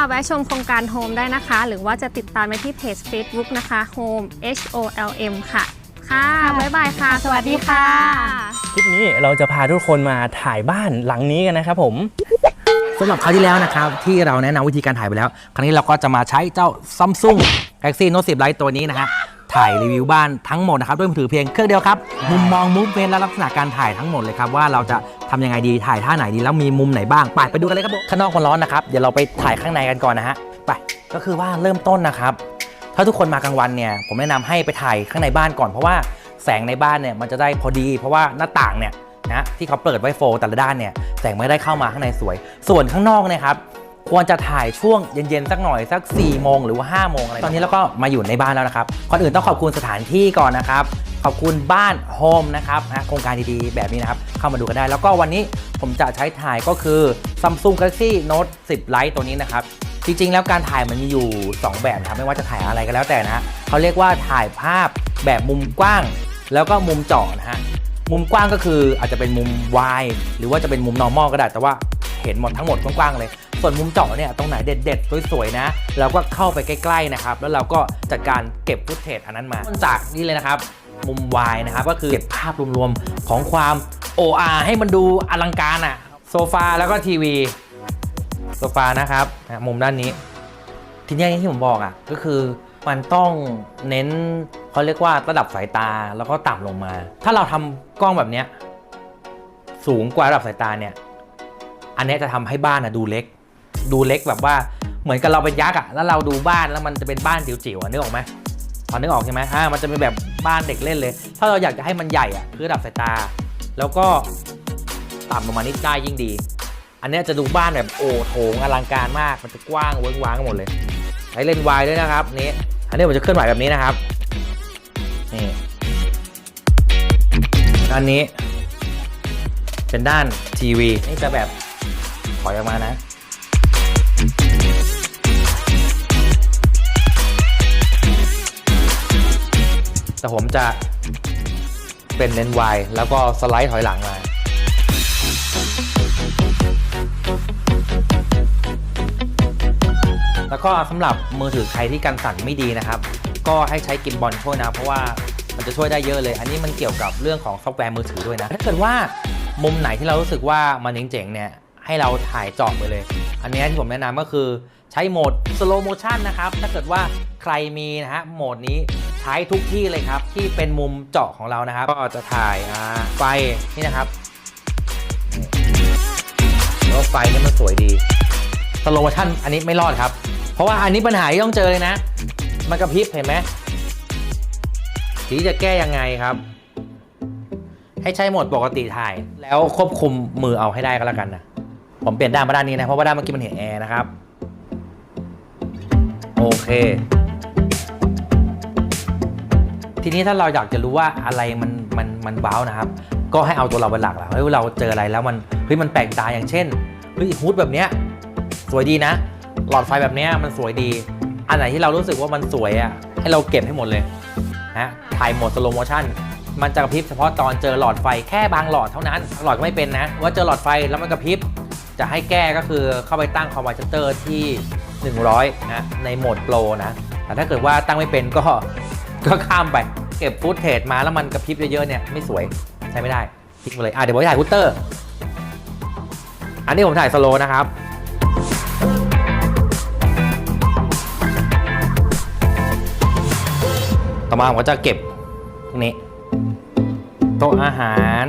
เข้ามาแวะชมโครงการโฮมได้นะคะ หรือว่าจะติดตามไปที่เพจ Facebook นะคะ Home H O L M ค่ะ ค่ะ บ๊ายบายค่ะ สวัสดีค่ะ คลิปนี้เราจะพาทุกคนมาถ่ายบ้านหลังนี้กันนะครับผมสำหรับคราวที่แล้วนะครับ ที่เราแนะนำวิธีการถ่ายไปแล้ว ครั้งนี้เราก็จะมาใช้เจ้า Samsung Galaxy Note 10 Lite ตัวนี้นะฮะ ถ่ายรีวิวบ้านทั้งหมดนะครับด้วยมือถือเพียงเครื่องเดียวครับ มุมมองมูฟเวนและลักษณะการถ่ายทั้งหมดเลยครับว่าเราจะทำยังไงดีถ่ายท่าไหนดีแล้วมีมุมไหนบ้างไปไปดูกันเลยครับผมข้างนอกมันร้อนนะครับเดี๋ยวเราไปถ่ายข้างในกันก่อนนะฮะไปก็คือว่าเริ่มต้นนะครับ ถ้าทุกคนมากลางวันเนี่ยผมแนะนำให้ไปถ่ายข้างในบ้านก่อนเพราะว่าแสงในบ้านเนี่ยมันจะได้พอดี เพราะว่าหน้าต่างเนี่ยนะที่เขาเปิดไว้โฟลแต่ละด้านเนี่ยแสงไม่ได้เข้ามาข้างในสวย ส่วนข้างนอกเนะครับ ควรจะถ่ายช่วงเย็นๆสักหน่อยสัก4ี่โมงหรือว่า5โมงอะไรตอนนี้เราก็มาอยู่ในบ้านแล้วนะครับก่อนอื่นต้องขอบคุณสถานที่ก่อนนะครับ ขอบคุณบ้านโฮมนะครับนะโครงการดีๆ แบบนี้นะครับ เข้ามาดูกันได้ แล้วก็วันนี้ผมจะใช้ถ่ายก็คือ Samsung Galaxy Note 10 Lite ตัวนี้นะครับจริงๆ แล้วการถ่ายมันมีอยู่ 2 แบบนะครับไม่ว่าจะถ่ายอะไรก็แล้วแต่นะฮะเขาเรียกว่าถ่ายภาพแบบมุมกว้าง แล้วก็มุมเจาะนะฮะมุมกว้างก็คืออาจจะเป็นมุมวายหรือว่าจะเป็นมุม normal ก็ได้แต่ว่า เห็นหมดทั้งหมดกว้างๆเลย ส่วนมุมเจาะเนี่ยตรงไหนเด็ดๆสวยๆนะเราก็เข้าไปใกล้ๆนะครับแล้วเราก็จัดการเก็บฟุตเทจอันนั้นมาจากนี่เลยนะครับมุมวายนะครับก็คือเก็บภาพรวมๆของความ OR ให้มันดูอลังการอะโซฟาแล้วก็ทีวีโซฟานะครับมุมด้านนี้ ทีนี้ที่ผมบอกอะก็คือมันต้องเน้นเขาเรียกว่าระดับสายตาแล้วก็ต่ำลงมา ถ้าเราทำกล้องแบบเนี้ยสูงกว่าระดับสายตาเนี่ย อันนี้จะทำให้บ้านอะดูเล็ก ดูเล็กแบบว่าเหมือนกับเราเป็นยักษ์อะแล้วเราดูบ้านแล้วมันจะเป็นบ้านจิ๋วๆอะนึกออกไหมพอนึกออกใช่ไหมอ่า มันจะเป็นแบบบ้านเด็กเล่นเลย ถ้าเราอยากจะให้มันใหญ่อะคือระดับสายตา แล้วก็ต่ำลงมานิดได้ยิ่งดี อันนี้จะดูบ้านแบบโอ้โถงอลังการมาก มันจะกว้างเวิ้งว้างกันหมดเลย ใช้เลนส์วายด้วยนะครับนี่อันนี้ผมจะเคลื่อนไหวแบบนี้นะครับ นี่ด้านนี้ เป็นด้านทีวี นี่จะแบบ ถอยออกมานะแต่ผมจะเป็นเลนส์วายแล้วก็สไลด์ถอยหลังมา แล้วก็สำหรับมือถือใครที่กันสั่นไม่ดีนะครับ ก็ให้ใช้กิมบอลช่วยนะ เพราะว่ามันจะช่วยได้เยอะเลย อันนี้มันเกี่ยวกับเรื่องของซอฟต์แวร์มือถือด้วยนะ ถ้าเกิดว่ามุมไหนที่เรารู้สึกว่ามันเจ๋งๆเนี่ย ให้เราถ่ายเจาะไปเลย อันนี้ที่ผมแนะนำก็คือใช้โหมด slow motion นะครับ ถ้าเกิดว่าใครมีนะฮะโหมดนี้ใช้ทุกที่เลยครับ ที่เป็นมุมเจาะของเรานะครับ ก็จะถ่ายไฟนี่นะครับแล้วไฟนี่มันสวยดีสโลโมชั่นอันนี้ไม่รอดครับ เพราะว่าอันนี้ปัญหาที่ต้องเจอเลยนะ มันกระพริบเห็นไหมทีจะแก้ยังไงครับ ให้ใช้โหมดปกติถ่าย แล้วควบคุมมือเอาให้ได้ก็แล้วกันนะ ผมเปลี่ยนด้านมาด้านนี้นะ เพราะว่าด้านเมื่อกี้มันเห็นแอร์นะครับ โอเค ทีนี้ถ้าเราอยากจะรู้ว่าอะไรมันมันมันว้าวนะครับ ก็ให้เอาตัวเราเป็นหลักแหละเฮ้ยเราเจออะไรแล้วมันเฮ้ยมันแปลกตาอย่างเช่นเฮ้ยฮูดแบบเนี้ยสวยดีนะ หลอดไฟแบบเนี้ยมันสวยดี อันไหนที่เรารู้สึกว่ามันสวยอะให้เราเก็บให้หมดเลยนะถ่ายโหมดสโลโมชั่นมันจะกระพริบเฉพาะตอนเจอหลอดไฟแค่บางหลอดเท่านั้น หลอดก็ไม่เป็นนะ ว่าเจอหลอดไฟแล้วมันกระพริบ จะให้แก้ก็คือเข้าไปตั้งคอมไวเตอร์ที่ 100 นะ ในโหมดโปรนะ แต่ถ้าเกิดว่าตั้งไม่เป็นก็ก็ข้ามไป เก็บฟุตเทจมาแล้วมันกระพริบเยอะๆเนี่ยไม่สวยใช้ไม่ได้ทิ้งไปเลยอะเดี๋ยวผมถ่ายฟุตเตอร์ อันนี้ผมถ่ายสโลนะครับต่อมาผมก็จะเก็บพวกนี้ โต๊ะอาหาร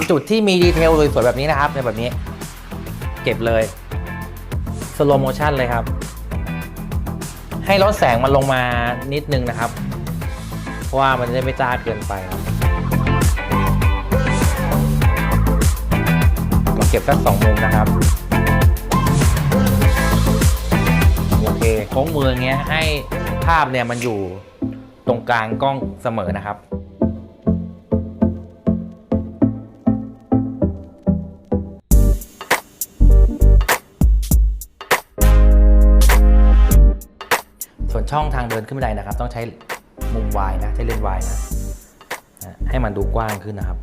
3 จุดที่มีดีเทลสวยๆแบบนี้นะครับในแบบนี้ เก็บเลยสโลโมชันเลยครับ ให้ลดแสงมันลงมานิดนึงนะครับ เพราะว่ามันจะไม่จ้าเกินไปคเราเก็บสักสองมุมนะครับโอเคโค้งมืออย่างเงี้ยให้ภาพเนี่ยมันอยู่ตรงกลางกล้องเสมอนะครับ ช่องทางเดินขึ้นบันไดนะครับ ต้องใช้มุมวายนะ ใช้เลนวายนะ ให้มันดูกว้างขึ้นนะครับ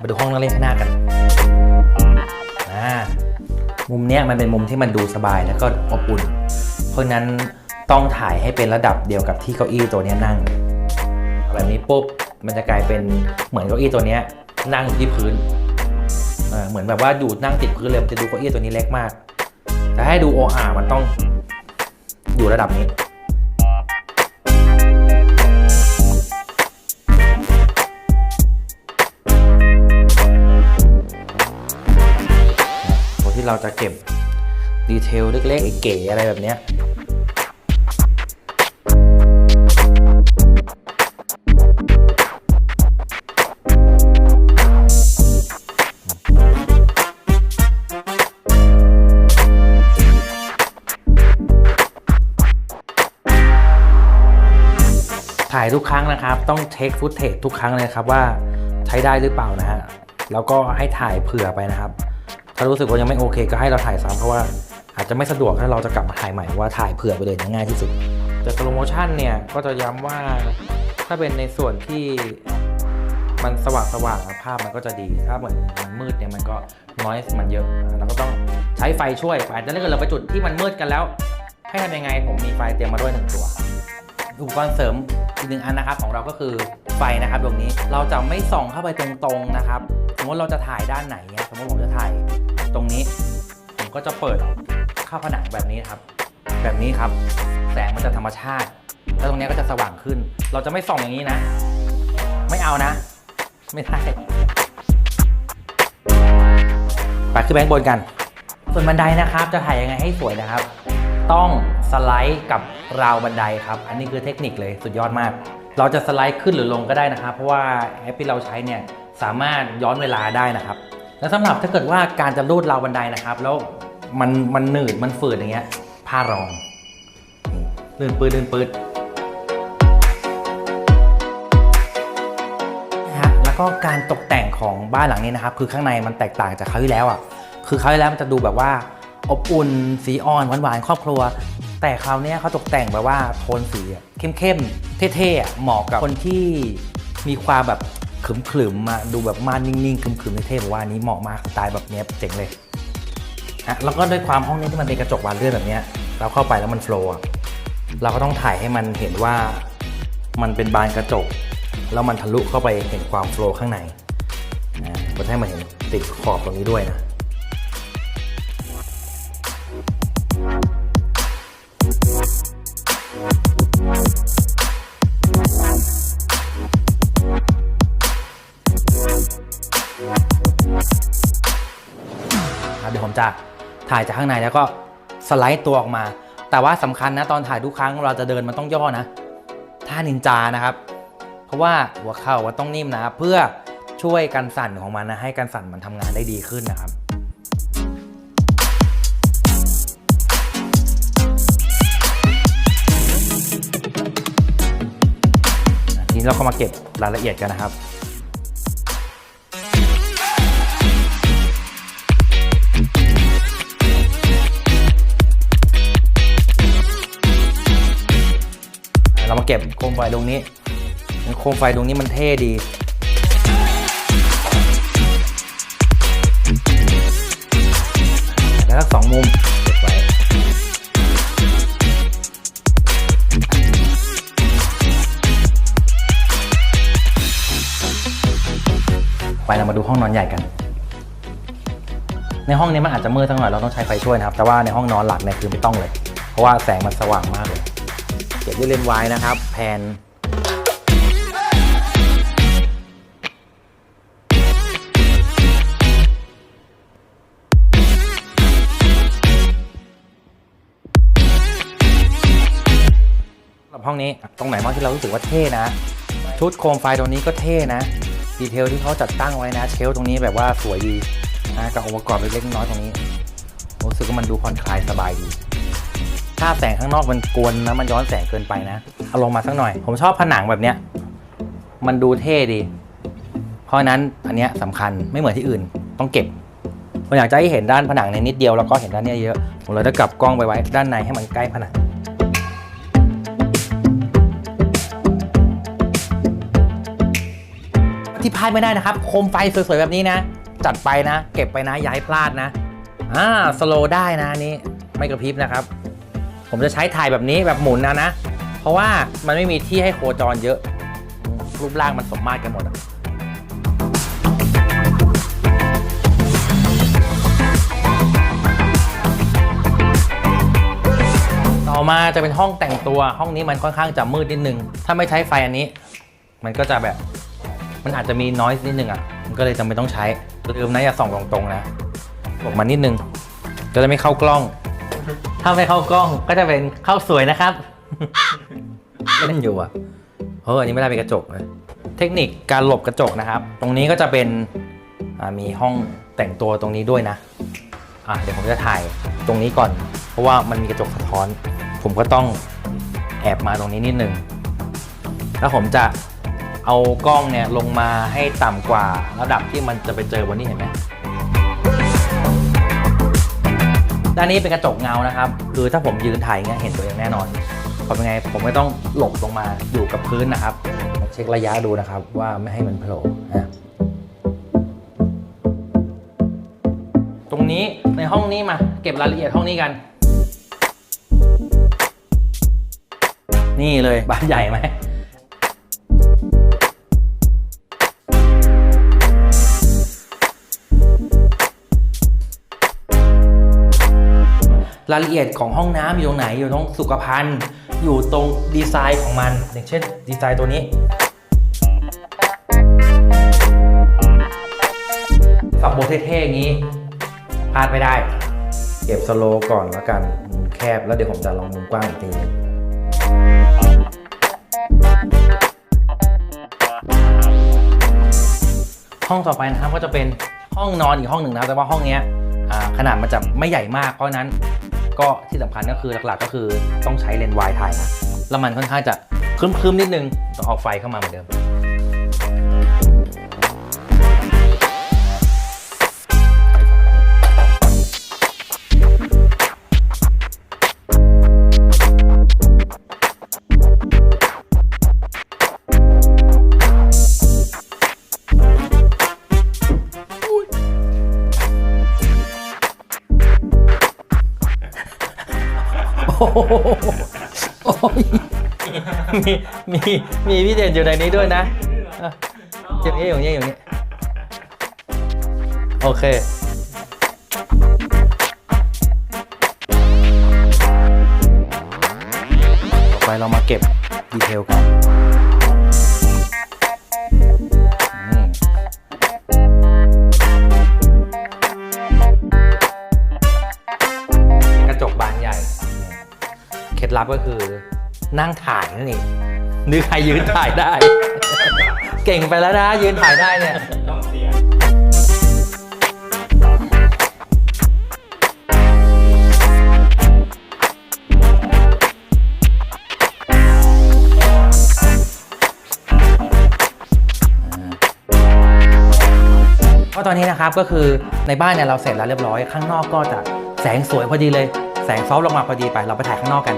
มาดูห้องนั่งเล่นข้างหน้ากันมุมนี้มันเป็นมุมที่มันดูสบายแล้วก็อบอุ่น เพราะนั้นต้องถ่ายให้เป็นระดับเดียวกับที่เก้าอี้ตัวนี้นั่ง แบบนี้ปุ๊บ มันจะกลายเป็นเหมือนเก้าอี้ตัวนี้นั่งอยู่ที่พื้นเหมือนแบบว่าอยู่นั่งติดพื้นเลยมันจะดูเก้าอี้ตัวนี้เล็กมาก แต่ให้ดูโออามันต้องอยู่ระดับนี้ตัวที่เราจะเก็บดีเทลเล็กๆเก๋อะไรแบบนี้ ทุกครั้งนะครับ ต้องเช็คฟุตเทจทุกครั้งเลยครับว่าใช้ได้หรือเปล่านะฮะแล้วก็ให้ถ่ายเผื่อไปนะครับ ถ้ารู้สึกว่ายังไม่โอเค ก็ให้เราถ่ายซ้ำเพราะว่าอาจจะไม่สะดวกถ้าเราจะกลับมาถ่ายใหม่ว่าถ่ายเผื่อไปเลยนะง่ายที่สุด แต่สโลโมชั่นเนี่ยก็จะย้ำว่าถ้าเป็นในส่วนที่มันสว่างสว่างๆภาพมันก็จะดี ถ้าเหมือนมันมืดเนี่ยมันก็น้อยมันเยอะเราก็ต้องใช้ไฟช่วยอาจจะถ้าเกิดเราไปจุดที่มันมืดกันแล้ว ให้ทำยังไงผมมีไฟเตรียมมาด้วยหนึ่งตัว อุปกรณ์เสริมอีกหนึ่งอันนะครับของเราก็คือไฟนะครับดวงนี้เราจะไม่ส่องเข้าไปตรงๆนะครับ สมมติเราจะถ่ายด้านไหนเนี่ยสมมติผมจะถ่ายตรงนี้ ผมก็จะเปิดเข้าผนังแบบนี้ครับ แบบนี้ครับ แสงมันจะธรรมชาติ แล้วตรงนี้ก็จะสว่างขึ้น เราจะไม่ส่องอย่างนี้นะ ไม่เอานะ ไม่ได้ไปขึ้นไปข้างบนกัน ส่วนบันไดนะครับ จะถ่ายยังไงให้สวยนะครับ ต้อง สไลด์กับราวบันไดครับ อันนี้คือเทคนิคเลยสุดยอดมาก เราจะสไลด์ขึ้นหรือลงก็ได้นะครับ เพราะว่าแอปที่เราใช้เนี่ยสามารถย้อนเวลาได้นะครับ และสำหรับถ้าเกิดว่าการจะรูดราวบันไดนะครับ แล้วมันมันหนืดมันฝืดอย่างเงี้ยผ้ารองลื่นปืดลื่นปืดนะฮะแล้วก็การตกแต่งของบ้านหลังนี้นะครับ คือข้างในมันแตกต่างจากคราวที่แล้วอะคือคราวที่แล้วมันจะดูแบบว่าอบอุ่นสีอ่อนหวานๆครอบครัว แต่คราวนี้เขาตกแต่งแบบว่าโทนสีอะเข้มๆ เท่ๆอเหมาะกับคนที่มีความแบบขรึมๆมาดูแบบมานนิ่งๆขรึมๆเท่ๆบอกว่านี้เหมาะมากสไตล์แบบเนี้ยเจ๋งเลยฮะแล้วก็ด้วยความห้องนี้ที่มันเป็นกระจกบานเลื่อนแบบเนี้ยเราเข้าไปแล้วมันโฟล์เราก็ต้องถ่ายให้มันเห็นว่ามันเป็นบานกระจก แล้วมันทะลุเข้าไปเห็นความโฟล์ข้างในนะมันให้มันเห็นติดขอบตรงนี้ด้วยนะ จะถ่ายจากข้างในแล้วก็สไลด์ตัวออกมา แต่ว่าสำคัญนะตอนถ่ายทุกครั้งเราจะเดินมันต้องย่อนะท่านินจานะครับ เพราะว่าหัวเข่ามันต้องนิ่มนะเพื่อช่วยกันสั่นของมันนะให้กันสั่นมันทำงานได้ดีขึ้นนะครับทีนี้เราก็มาเก็บรายละเอียดกันนะครับ เก็บโคมไฟตรงนี้โคมไฟตรงนี้มันเท่ดีแล้วสักสองมุมเก็บไว้ไปเรามาดูห้องนอนใหญ่กัน ในห้องนี้มันอาจจะมืดสักหน่อยเราต้องใช้ไฟช่วยนะครับ แต่ว่าในห้องนอนหลักเนี่ยคือไม่ต้องเลย เพราะว่าแสงมันสว่างมากเลย ก็บด้วยเลนส์วายนะครับ แผ่นสำหรับห้องนี้ตรงไหนบ้างที่เรารู้สึกว่าเท่นะ ชุดโคมไฟตรงนี้ก็เท่นะ ดีเทลที่เขาจัดตั้งไว้นะ เชลตรงนี้แบบว่าสวยดีนะกับองค์ประกอบเล็กๆน้อยตรงนี้รู้สึกว่ามันดูผ่อนคลายสบายดี ถ้าแสงข้างนอกมันกวนนะมันย้อนแสงเกินไปนะ เอาลงมาสักหน่อย ผมชอบผนังแบบเนี้ย มันดูเท่ดี เพราะนั้นอันเนี้ยสำคัญไม่เหมือนที่อื่น ต้องเก็บผมอยากจะให้เห็นด้านผนังในนิดเดียวแล้วก็เห็นด้านเนี้ยเยอะ ผมเลยจะกลับกล้องไปไว้ด้านในให้มันใกล้ผนังที่พลาดไม่ได้นะครับ โคมไฟสวยๆแบบนี้นะ จัดไปนะ เก็บไปนะ อย่าให้พลาดนะ อ่า สโลได้นะนนี้ไม่กระพริบนะครับ ผมจะใช้ถ่ายแบบนี้แบบหมุนนะนะ เพราะว่ามันไม่มีที่ให้โคจรเยอะ รูปร่างมันสมมาตรกันหมดอะต่อมาจะเป็นห้องแต่งตัวห้องนี้มันค่อนข้างจะมืดนิดนึง ถ้าไม่ใช้ไฟอันนี้ มันก็จะแบบมันอาจจะมีน้อยนิดนึงอะมันก็เลยจำเป็นต้องใช้ลืมนะอย่าส่องตรงๆนะบอกมานิดนึงก็จะไม่เข้ากล้อง ถ้าไม่เข้ากล้องก็จะเป็นเข้าสวยนะครับ เล่นอยู่อะเฮ้ยอันนี้ไม่ได้เป็นกระจกเลยเทคนิคการหลบกระจกนะครับ ตรงนี้ก็จะเป็นมีห้องแต่งตัวตรงนี้ด้วยนะอะเดี๋ยวผมจะถ่ายตรงนี้ก่อน เพราะว่ามันมีกระจกสะท้อน ผมก็ต้องแอบมาตรงนี้นิดนึงแล้วผมจะเอากล้องเนี่ยลงมาให้ต่ำกว่าระดับที่มันจะไปเจอบนนี้เห็นไหม ด้านนี้เป็นกระจกเงานะครับ คือถ้าผมยืนถ่ายเงี้ยเห็นตัวเองแน่นอนเพราะเป็นไงผมไม่ต้องหลบลงมาอยู่กับพื้นนะครับ เช็คระยะดูนะครับว่าไม่ให้มันโผล่นะตรงนี้ในห้องนี้มา เก็บรายละเอียดห้องนี้กัน นี่เลยบ้านใหญ่ไหม รายละเอียดของห้องน้ำอยู่ตรงไหนอยู่ตรงสุขภัณฑ์ อยู่ตรงดีไซน์ของมัน อย่างเช่น ดีไซน์ตัวนี้ฝักโบเท่ๆอย่างนี้พลาดไม่ได้ เก็บสโลก่อนแล้วกันมุมแคบแล้วเดี๋ยวผมจะลองมุมกว้างอีกทีหนึงห้องต่อไปนะครับก็จะเป็นห้องนอนอีกห้องหนึ่งนะแต่ว่าห้องนี้ขนาดมันจะไม่ใหญ่มากเพราะนั้น ก็ที่สำคัญก็คือหลักๆก็คือต้องใช้เลนส์วายถ่ายนะแล้วมันค่อนข้างจะครึ้มๆนิดนึงต้องเอาไฟเข้ามาเหมือนเดิม มีมีมีพี่เด่นอยู่ในนี้ด้วยนะอย่างนี้อย่างนี้อย่างนี้โอเคต่อไปเรามาเก็บดีเทลกันกระจกบานใหญ่ เคล็ดลับก็คือ นั่งถ่ายนั่นเองนึกใครยืนถ่ายได้ เก่งไปแล้วนะ ยืนถ่ายได้เนี่ยเพราะตอนนี้นะครับก็คือในบ้านเนี่ยเราเสร็จแล้วเรียบร้อย ข้างนอกก็จะแสงสวยพอดีเลย แสงซอฟลงมาพอดีไปเราไปถ่ายข้างนอกกัน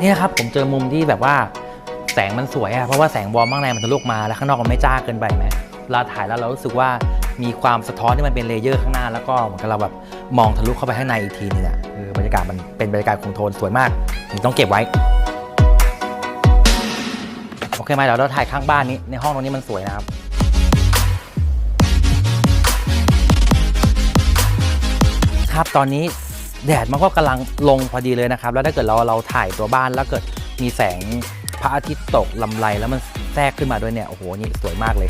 เนี่ยครับผมเจอมุมที่แบบว่าแสงมันสวยอะเพราะว่าแสงวอร์มข้างในมันทะลุออกมาแล้วข้างนอกมันไม่จ้าเกินไปไหมเราถ่ายแล้วเรารู้สึกว่ามีความสะท้อนที่มันเป็นเลเยอร์ข้างหน้า แล้วก็เหมือนกับเราแบบมองทะลุเข้าไปข้างในอีกทีนึงอะเออบรรยากาศมันเป็นบรรยากาศคงโทนสวยมากผมต้องเก็บไว้โอเคไหมเดี๋ยวเราถ่ายข้างบ้านนี้ในห้องตรงนี้มันสวยนะครับครับตอนนี้ แดดมันก็กำลังลงพอดีเลยนะครับ แล้วถ้าเกิดเราเราถ่ายตัวบ้านแล้วเกิดมีแสงพระอาทิตย์ตกลำไรแล้วมันแทรกขึ้นมาด้วยเนี่ย โอ้โห นี่สวยมากเลย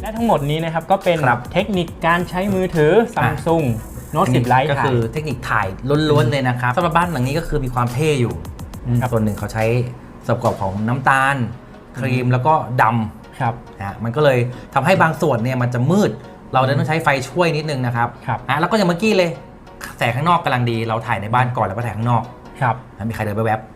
และทั้งหมดนี้นะครับก็เป็นครับเทคนิคการใช้มือถือ Samsung Note 10 Lite ก็คือเทคนิคถ่ายล้วนๆเลยนะครับสำหรับบ้านหลังนี้ก็คือมีความเท่อยู่ครับส่วนหนึ่งเขาใช้ส่วนประกอบของน้ำตาล ครีมแล้วก็ดำครับนะฮะมันก็เลยทำให้บางส่วนเนี่ยมันจะมืด เราจะต้องใช้ไฟช่วยนิดนึงนะครับครับอะแล้วก็อย่างเมื่อกี้เลยแสงข้างนอกกำลังดี เราถ่ายในบ้านก่อนแล้วก็ถ่ายข้างนอกครับนะมีใครเดินไปแวบอะ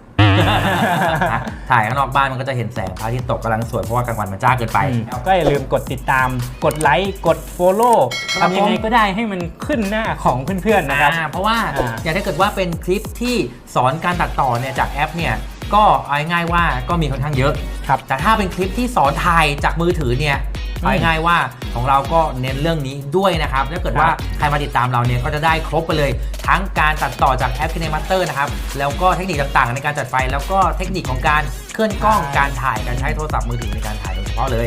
ถ่ายข้างนอกบ้านมันก็จะเห็นแสงพระอาทิตย์ตกกำลังสวยเพราะว่ากลางวันมันจ้าเกินไป แล้วก็อย่าลืมกดติดตาม กดไลค์ กด Follow ครับ ทำยังไงผมก็ได้ให้มันขึ้นหน้าของเพื่อนๆนะครับ อ่าเพราะว่าอ่า อย่างถ้าเกิดว่าเป็นคลิปที่สอนการตัดต่อเนี่ยจากแอปเนี่ย ก็เอาง่ายๆว่าก็มีค่อนข้างเยอะ ครับ แต่ถ้าเป็นคลิปที่สอนถ่ายจากมือถือเนี่ยอืมเอาง่ายๆว่าของเราก็เน้นเรื่องนี้ด้วยนะครับถ้าเกิดว่าครับใครมาติดตามเราเนี่ยก็จะได้ครบไปเลย ทั้งการตัดต่อจากแอป KineMaster นะครับ แล้วก็เทคนิคต่างๆ ในการจัดไฟ แล้วก็เทคนิคของการเคลื่อนกล้อง การถ่าย การใช้โทรศัพท์มือถือในการถ่ายโดยเฉพาะเลย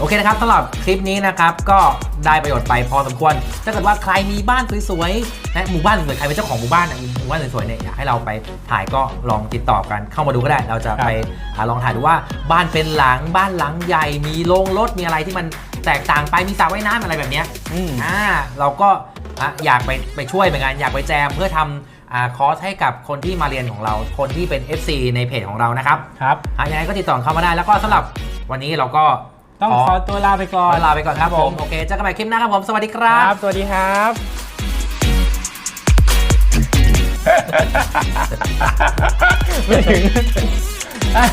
โอเคนะครับสำหรับคลิปนี้นะครับก็ได้ประโยชน์ไปพอสมควร ถ้าเกิดว่าใครมีบ้านสวยๆนะหมู่บ้านสวยๆใครเป็นเจ้าของหมู่บ้านอะมีหมู่บ้านสวยๆเนี่ยอยากให้เราไปถ่ายก็ลองติดต่อกันเข้ามาดูก็ได้ เราจะไปหาลองถ่ายดูว่าบ้านเป็นหลังบ้านหลังใหญ่ มีโรงรถมีอะไรที่มันแตกต่างไปมีสระว่ายน้ำอะไรแบบเนี้ยอืมอ่าเราก็อะอยากไปไปช่วยเหมือนกันอยากไปแจมเพื่อทำอ่าคอร์สให้กับคนที่มาเรียนของเรา คนที่เป็น FC ในเพจของเรานะครับครับอะยังไงก็ติดต่อเข้ามาได้แล้วก็สำหรับวันนี้เราก็ ต้องขอตัวลาไปก่อขอนลาไปก่อนครับผม โอเคเจอกันใหม่คลิปหน้าครับผม สวัสดีคครัรับ บ สวัสดีครับ ไม่ถึงอะ